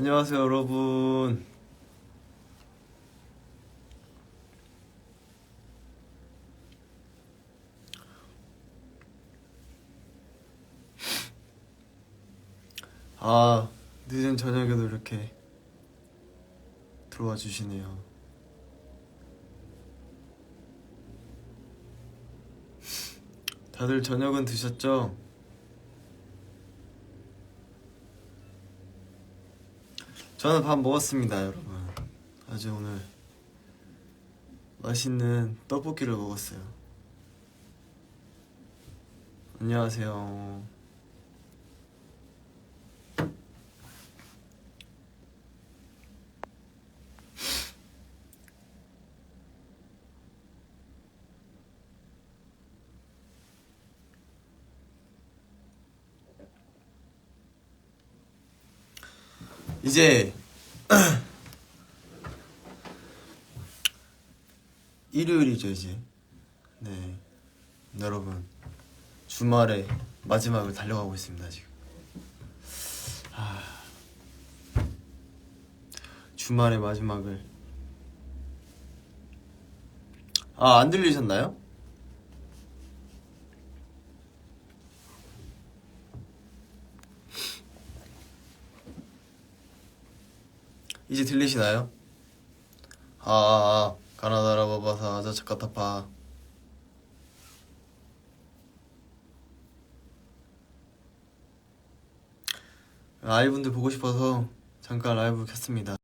안녕하세요, 여러분. 아, 늦은 저녁에도 이렇게 들어와 주시네요. 다들 저녁은 드셨죠? 저는 밥 먹었습니다, 여러분. 아주 오늘 맛있는 떡볶이를 먹었어요. 안녕하세요. 이제 일요일이죠 이제. 네. 여러분 주말에 마지막을 달려가고 있습니다 지금. 아, 주말의 마지막을. 아 안 들리셨나요? 이제 들리시나요? 아, 아, 아 가나다라 바바사 아자 차카타파 아이분들 보고 싶어서 잠깐 라이브 켰습니다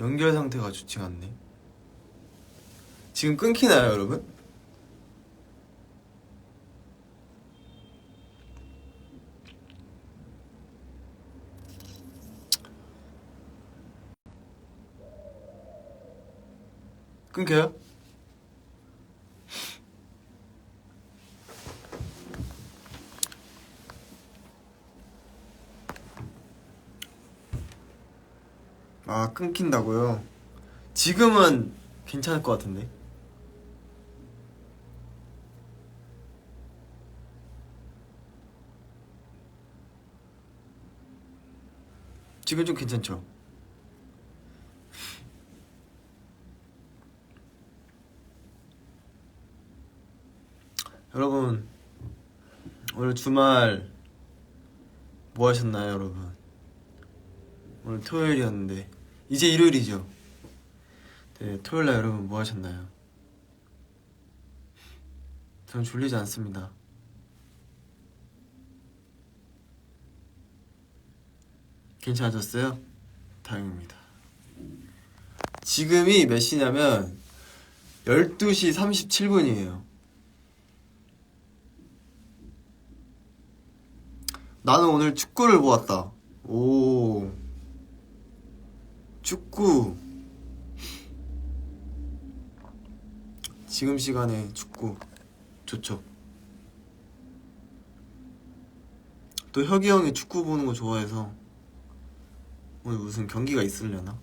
연결 상태가 좋지가 않네 지금 끊기나요 여러분? 끊겨요? 아 끊긴다고요? 지금은 괜찮을 것 같은데 지금 좀 괜찮죠? 여러분 오늘 주말 뭐 하셨나요 여러분? 오늘 토요일이었는데 이제 일요일이죠? 네 토요일날 여러분 뭐 하셨나요? 저는 졸리지 않습니다. 괜찮아졌어요? 다행입니다. 지금이 몇 시냐면 12시 37분이에요 나는 오늘 축구를 보았다. 오. 축구. 지금 시간에 축구. 좋죠. 또 혁이 형이 축구 보는 거 좋아해서 오늘 무슨 경기가 있으려나?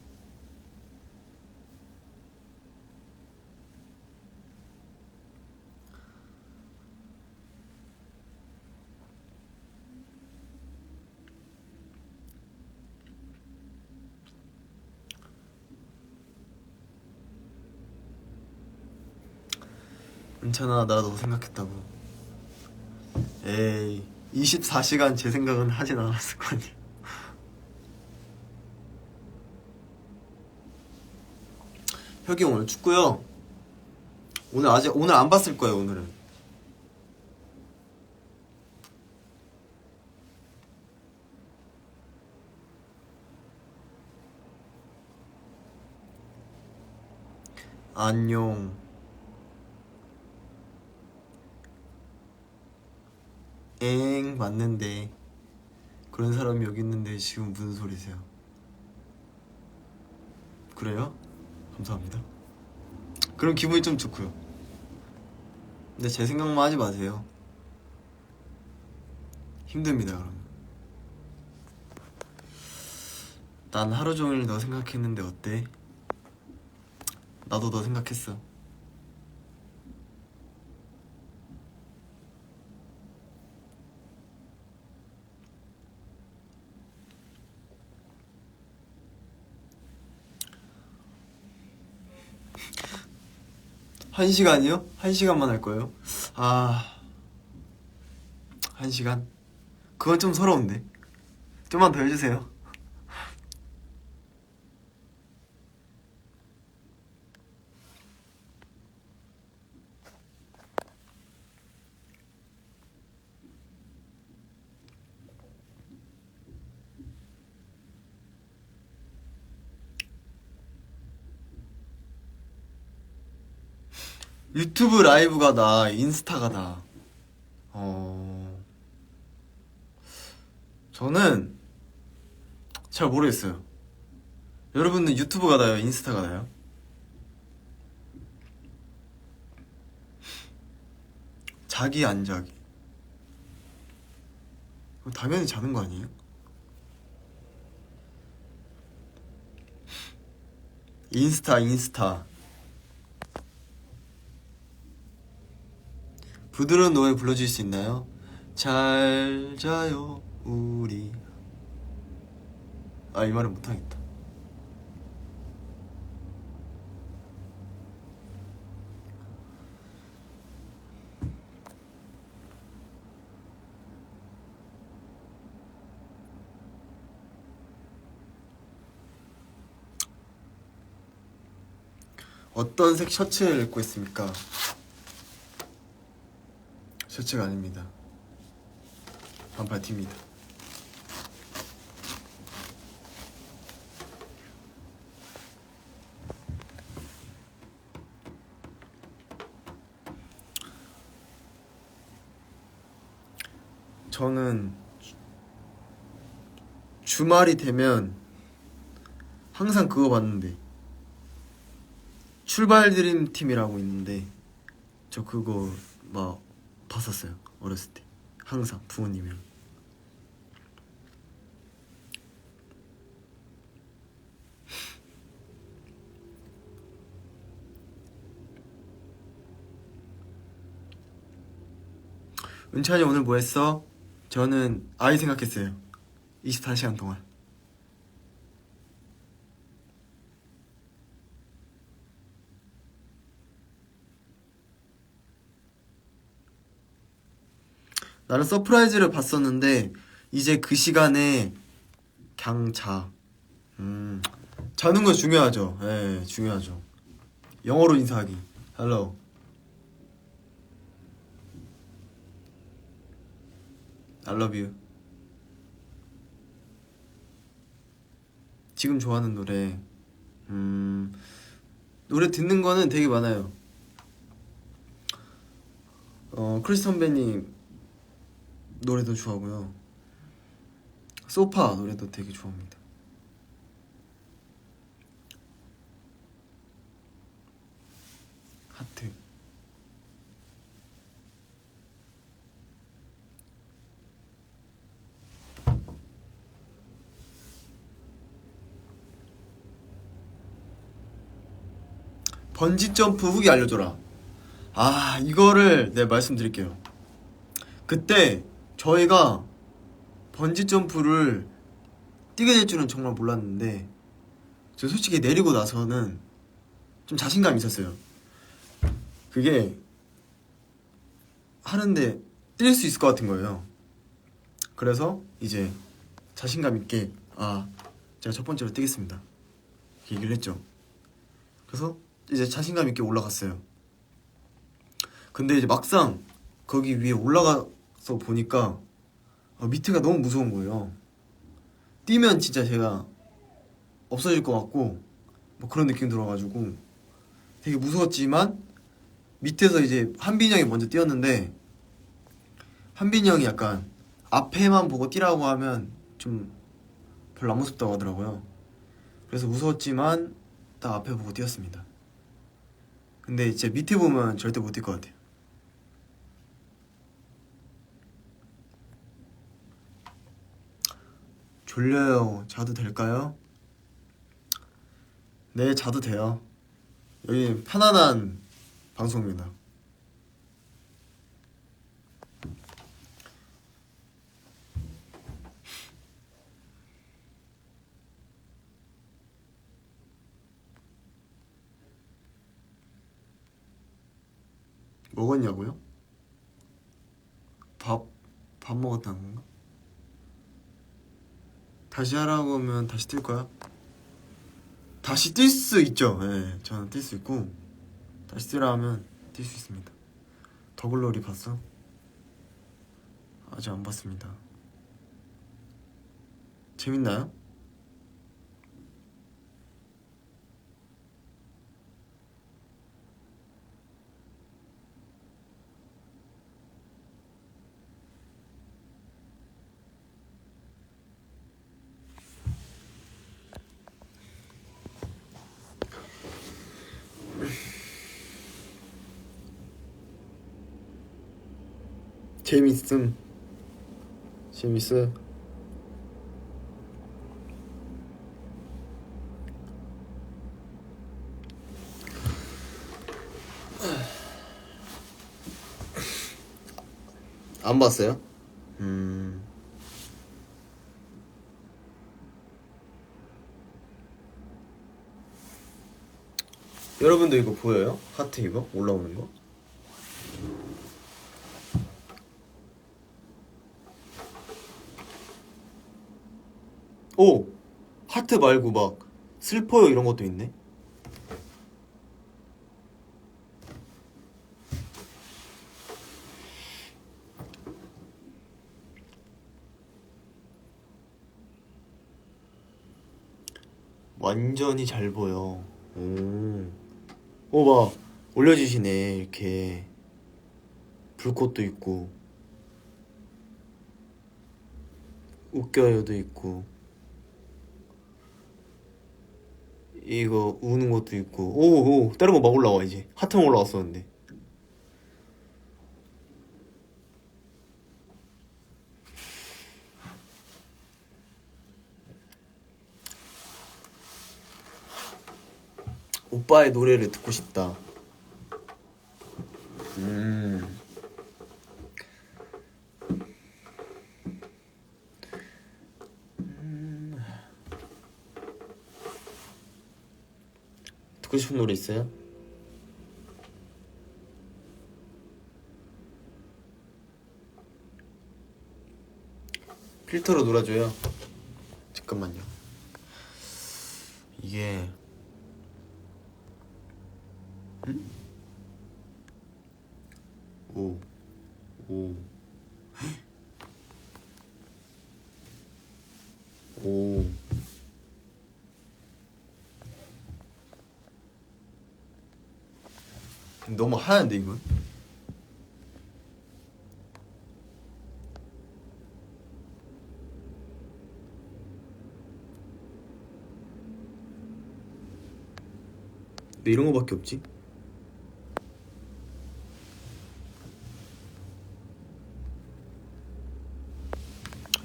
괜찮아 나 너 생각했다고. 에이 24시간 제 생각은 하진 않았을 거 아니야. 혁이 형 오늘 축구요. 오늘 아직 오늘 안 봤을 거예요 오늘은. 안녕 엥 맞는데 그런 사람이 여기 있는데 지금 무슨 소리세요? 그래요? 감사합니다. 그럼 기분이 좀 좋고요. 근데 제 생각만 하지 마세요. 힘듭니다 그럼. 난 하루 종일 너 생각했는데 어때? 나도 너 생각했어. 한 시간이요? 한 시간만 할 거예요? 아, 한 시간? 그건 좀 서러운데. 좀만 더 해주세요. 유튜브 라이브가 나, 인스타가 나. 어. 저는 잘 모르겠어요. 여러분은 유튜브가 나요? 인스타가 나요? 자기 안 자기. 당연히 자는 거 아니에요? 인스타 인스타 부드러운 노래 불러줄 수 있나요? 잘 자요 우리 아 이 말은 못하겠다 어떤 색 셔츠를 입고 있습니까? 셔츠가 아닙니다. 반팔 티입니다. 저는 주- 주말이 되면 항상 그거 봤는데 출발 드림 팀이라고 있는데 저 그거 막 봤었어요 어렸을 때. 항상 부모님이랑. 은찬이 오늘 뭐 했어? 저는 아이 생각했어요. 24시간 동안 나는 서프라이즈를 봤었는데 이제 그 시간에 그냥 자. 음, 자는 거 중요하죠. 예, 중요하죠. 영어로 인사하기. Hello. I love you. 지금 좋아하는 노래. 음, 노래 듣는 거는 되게 많아요. 어, 크리스 선배님 노래도 좋아하고요. 소파 노래도 되게 좋아합니다. 하트. 번지 점프 후기 알려줘라. 아, 이거를 네 말씀드릴게요. 그때 저희가 번지 점프를 뛰게 될 줄은 정말 몰랐는데 저 솔직히 내리고 나서는 좀 자신감이 있었어요. 그게 하는데 뛸 수 있을 것 같은 거예요. 그래서 이제 자신감 있게 아 제가 첫 번째로 뛰겠습니다. 이렇게 얘기를 했죠. 그래서 이제 자신감 있게 올라갔어요. 근데 이제 막상 거기 위에 올라가 서 보니까 아, 밑에가 너무 무서운 거예요. 뛰면 진짜 제가 없어질 것 같고 뭐 그런 느낌 들어가지고 되게 무서웠지만 밑에서 이제 한빈이 형이 먼저 뛰었는데 한빈이 형이 약간 앞에만 보고 뛰라고 하면 좀 별로 안 무섭다고 하더라고요. 그래서 무서웠지만 딱 앞에 보고 뛰었습니다. 근데 이제 밑에 보면 절대 못 뛸 것 같아요. 졸려요. 자도 될까요? 네, 자도 돼요. 여기 편안한 방송입니다. 먹었냐고요? 밥, 밥 먹었다는 건가? 다시 하라고 하면 다시 뛸 거야? 다시 뛸 수 있죠. 예, 저는 뛸 수 있고 다시 뛰라 하면 뛸 수 있습니다. 더글로리 봤어? 아직 안 봤습니다. 재밌나요? 재밌음. 재밌어. 안 봤어요? 음. 여러분도 이거 보여요? 하트 이거 올라오는 거? 오! 하트 말고 막 슬퍼요 이런 것도 있네. 완전히 잘 보여. 오. 오, 막 올려주시네 이렇게 불꽃도 있고 웃겨요도 있고 이거 우는 것도 있고. 오, 오 다른 거 막 올라와 이제. 하트만 올라왔었는데. 오빠의 노래를 듣고 싶다. 음 싶은 노래 있어요? 필터로 놀아줘요. 잠깐만요. 이게 음? 오, 오, 오. 너무 하얀데 이건? 왜 이런 거밖에 없지?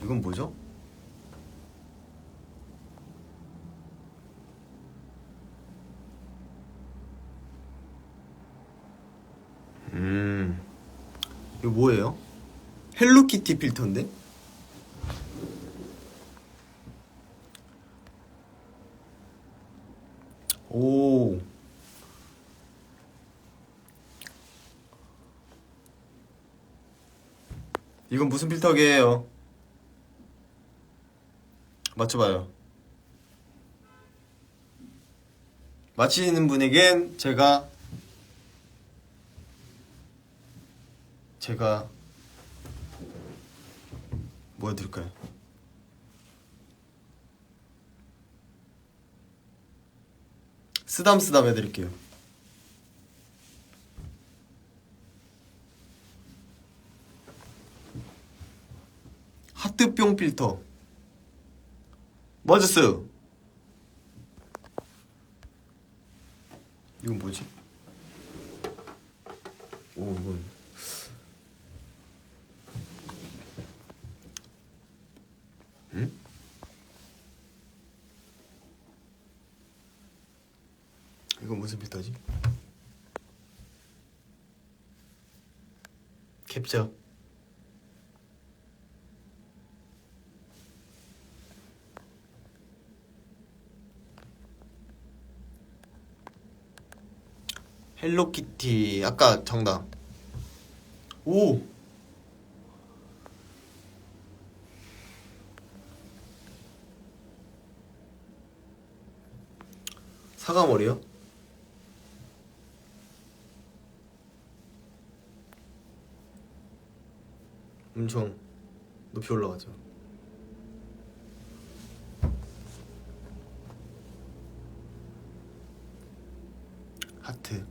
이건 뭐죠? 이거 뭐예요? 헬로키티 필터인데? 오. 이건 무슨 필터게요? 맞춰봐요. 맞히는 분에겐 제가 제가 뭐 해드릴까요? 쓰담 쓰담 해드릴게요. 하트뿅 필터 맞았어요. 이건 뭐지? 오 이건 응? 이건 무슨 필터지? 캡처 헬로키티 아까 정답 오. 사과머리요? 엄청 높이 올라가죠. 하트.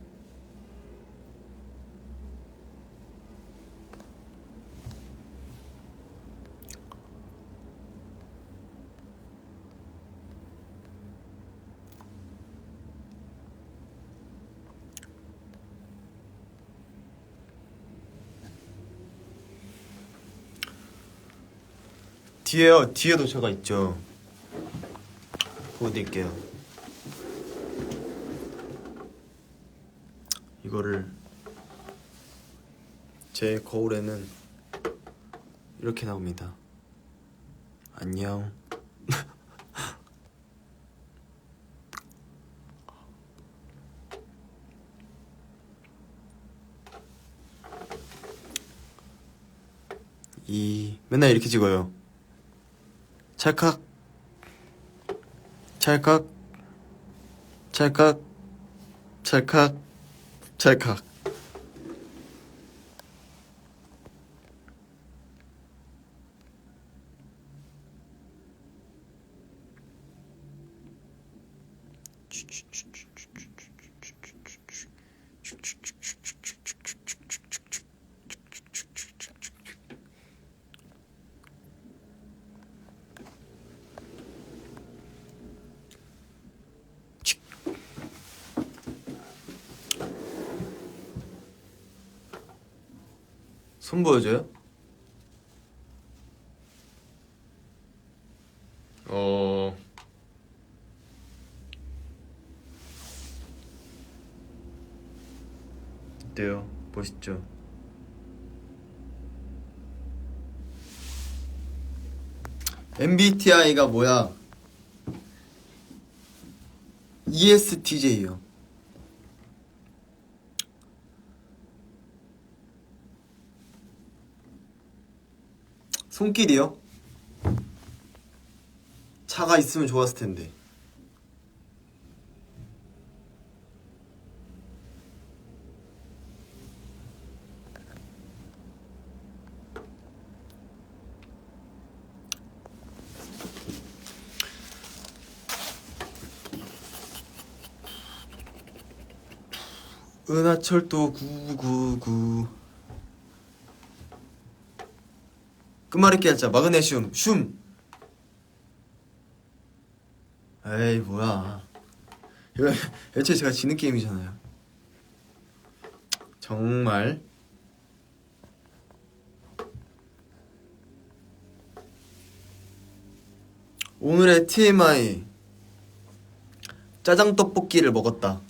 뒤에요. 뒤에도 제가 있죠. 보여드릴게요. 이거를 제 거울에는 이렇게 나옵니다. 안녕. 이 맨날 이렇게 찍어요. 찰칵 찰칵 찰칵 찰칵 찰칵 손 보여줘요? 어 어때요? 멋있죠? MBTI가 뭐야? ESTJ요. 손길이요? 차가 있으면 좋았을 텐데. 은하철도 999 끝말잇기 하자. 마그네슘 슘 에이 뭐야. 이거 애초에 제가 지는 게임이잖아요. 정말. 오늘의 TMI 짜장 떡볶이를 먹었다.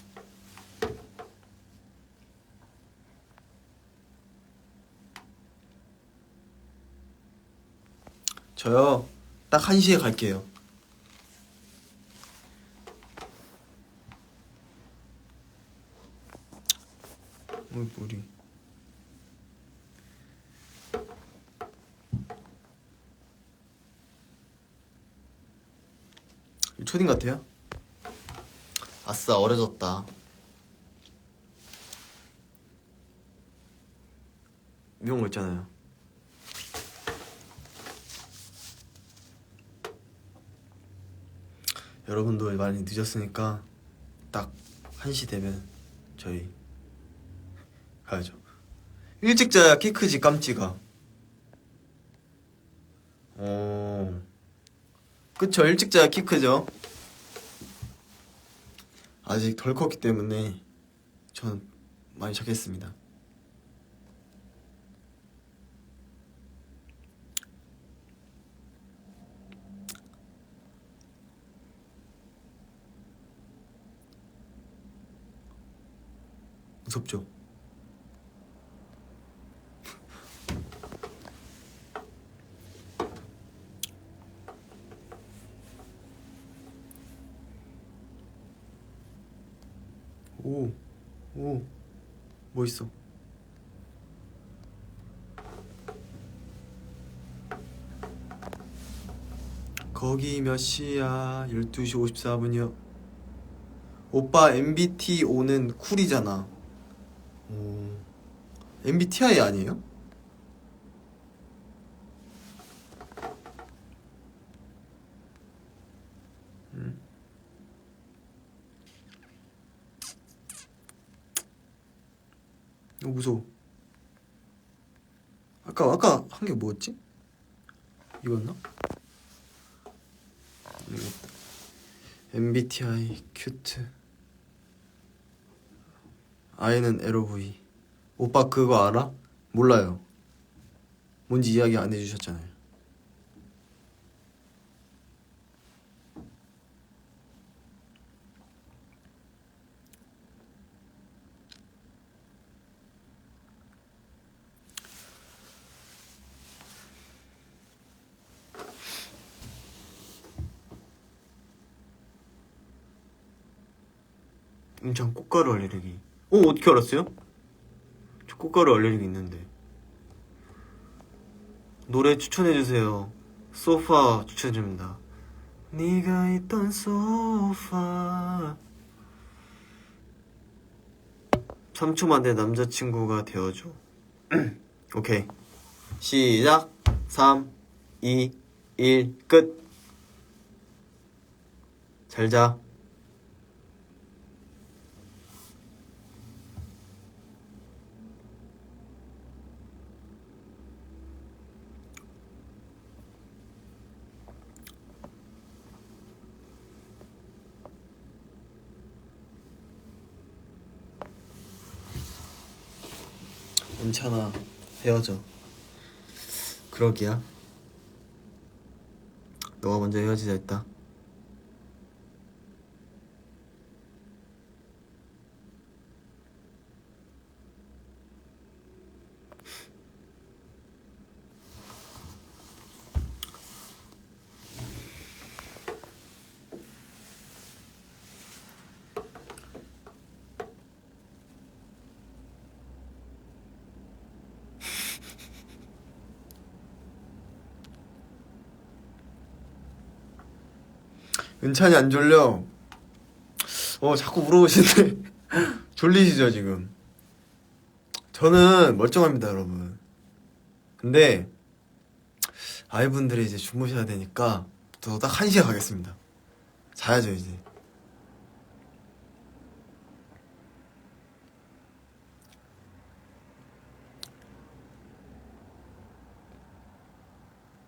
저요 딱 1시에 갈게요 이. 초딩 같아요? 아싸 어려졌다. 이런 거 있잖아요. 여러분도 많이 늦었으니까 딱 1시 되면 저희 가야죠. 일찍 자야 키 크지 깜찍아. 어. 그쵸 일찍 자야 키 크죠. 아직 덜 컸기 때문에 전 많이 자겠습니다. 무섭죠? 오, 오, 멋있어. 거기 몇 시야? 12시 54분이요. 오빠 MBTI는 쿨이잖아. 오. MBTI 아니에요? 무서워. 아까 아까 한 게 뭐였지? 이거였나? 이거였다. MBTI 큐트. I는 LOV. 오빠 그거 알아? 몰라요. 뭔지 이야기 안 해주셨잖아요. 인천 꽃가루 알레르기. 어 어떻게 알았어요? 저 꽃가루 알레르기 있는데. 노래 추천해 주세요. 소파 추천해 줍니다. 네가 있던 소파. 3초만 내 남자친구가 되어줘. 오케이. 시작. 3, 2, 1, 끝. 잘 자. 괜찮아. 헤어져. 그러기야. 너가 먼저 헤어지자 했다 은찬이 안 졸려? 어 자꾸 물어보시는데 졸리시죠 지금? 저는 멀쩡합니다 여러분. 근데 아이분들이 이제 주무셔야 되니까 저딱 한시에 가겠습니다. 자야죠 이제.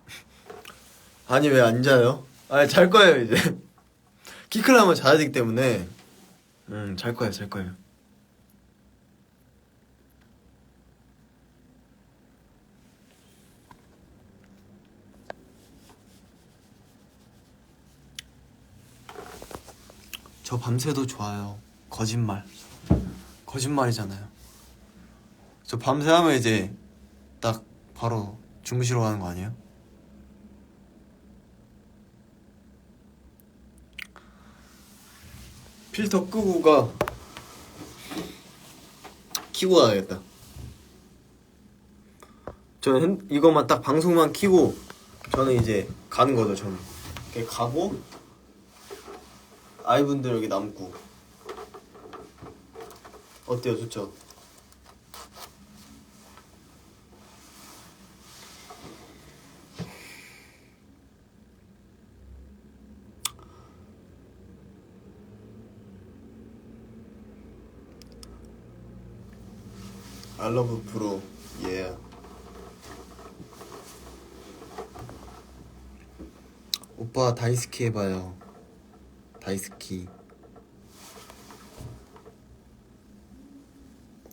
아니 왜 안 자요? 아니 잘 거예요 이제 키 크려면 자야 되기 때문에. 음 잘 거예요 잘 거예요. 저 밤새도 좋아요. 거짓말. 거짓말이잖아요. 저 밤새 하면 이제 딱 바로 주무시러 가는 거 아니에요? 필터 끄고 가 키고 가야겠다. 저는 핸- 이것만 딱 방송만 키고 저는 이제 가는 거죠 저는. 이렇게 가고 아이분들 여기 남고. 어때요? 좋죠? Love 프로 예. 오빠 다이스키 해봐요. 다이스키.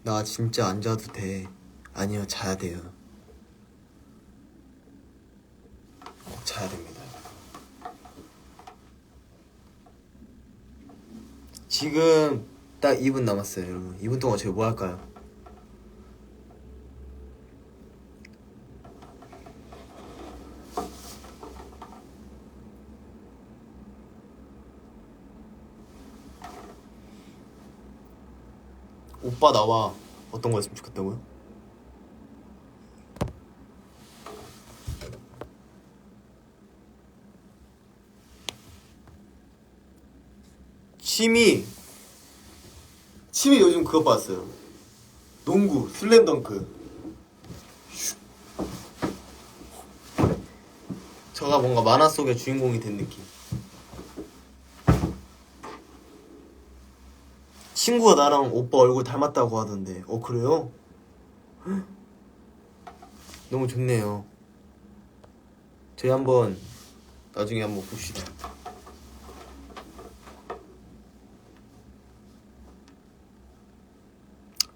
나 진짜 안 자도 돼. 아니요 자야 돼요. 꼭 자야 됩니다. 지금 딱 2분 남았어요 여러분. 2분 동안 저희 뭐 할까요? 오빠 나와. 어떤 거였으면 좋겠다고요? 취미. 취미 요즘 그거 봤어요. 농구 슬램덩크. 저가 뭔가 만화 속의 주인공이 된 느낌. 친구가 나랑 오빠 얼굴 닮았다고 하던데. 어 그래요? 헉. 너무 좋네요. 저희 한번 나중에 한번 봅시다.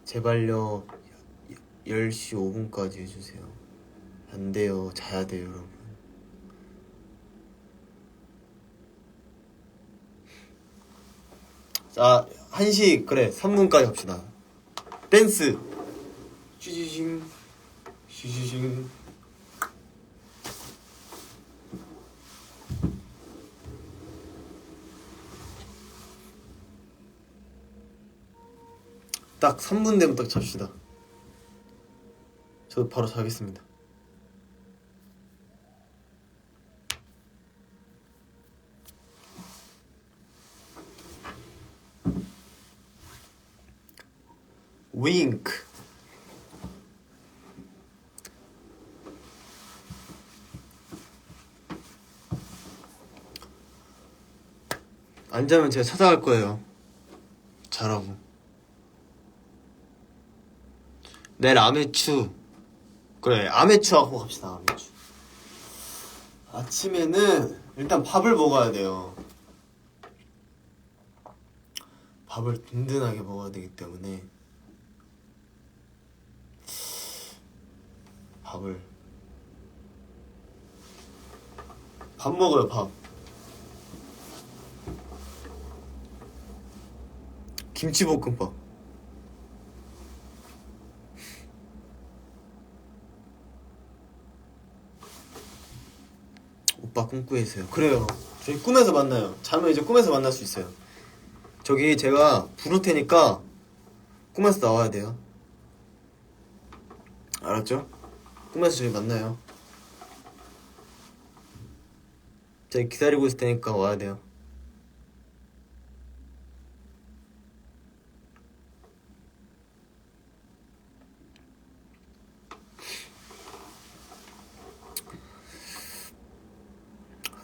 제발요 10시 5분까지 해주세요. 안 돼요. 자야 돼요 여러분. 자 1시 그래 3분까지 합시다. 댄스. 슈슈싱 슈슈싱 딱 3분 되면 딱 잡시다. 저도 바로 자겠습니다 윙크 안 자면 제가 찾아갈 거예요. 자라고. 내일 아메추. 그래 아메추 하고 갑시다 아메추. 아침에는 일단 밥을 먹어야 돼요. 밥을 든든하게 먹어야 되기 때문에 밥을. 밥 먹어요 밥. 김치볶음밥. 오빠 꿈꾸세요? 그래요. 저희 꿈에서 만나요. 자면 이제 꿈에서 만날 수 있어요. 저기 제가 부를 테니까 꿈에서 나와야 돼요. 알았죠? 꿈에서 저희 만나요 제가 기다리고 있을 테니까 와야 돼요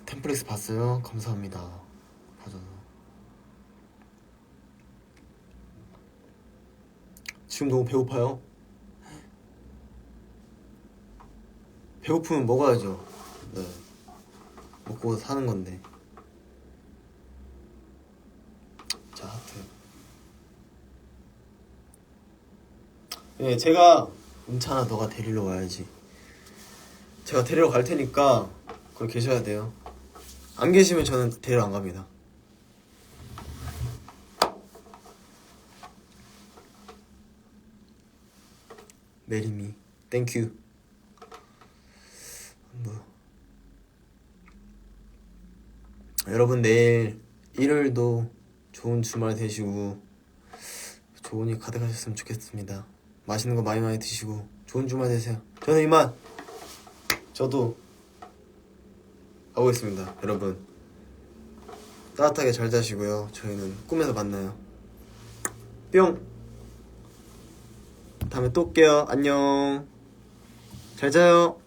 템플릭스 봤어요? 감사합니다 봐줘서 지금 너무 배고파요? 배고프면 먹어야죠. 네. 먹고 사는 건데. 자 하트 네 제가 은찬아 너가 데리러 와야지. 제가 데리러 갈 테니까 거기 계셔야 돼요. 안 계시면 저는 데리러 안 갑니다. 메리미 땡큐 뭐 여러분 내일 일요일도 좋은 주말 되시고 좋은 일 가득하셨으면 좋겠습니다. 맛있는 거 많이 많이 드시고 좋은 주말 되세요. 저는 이만! 저도 가고 있습니다 여러분. 따뜻하게 잘 자시고요. 저희는 꿈에서 만나요. 뿅! 다음에 또 올게요. 안녕! 잘 자요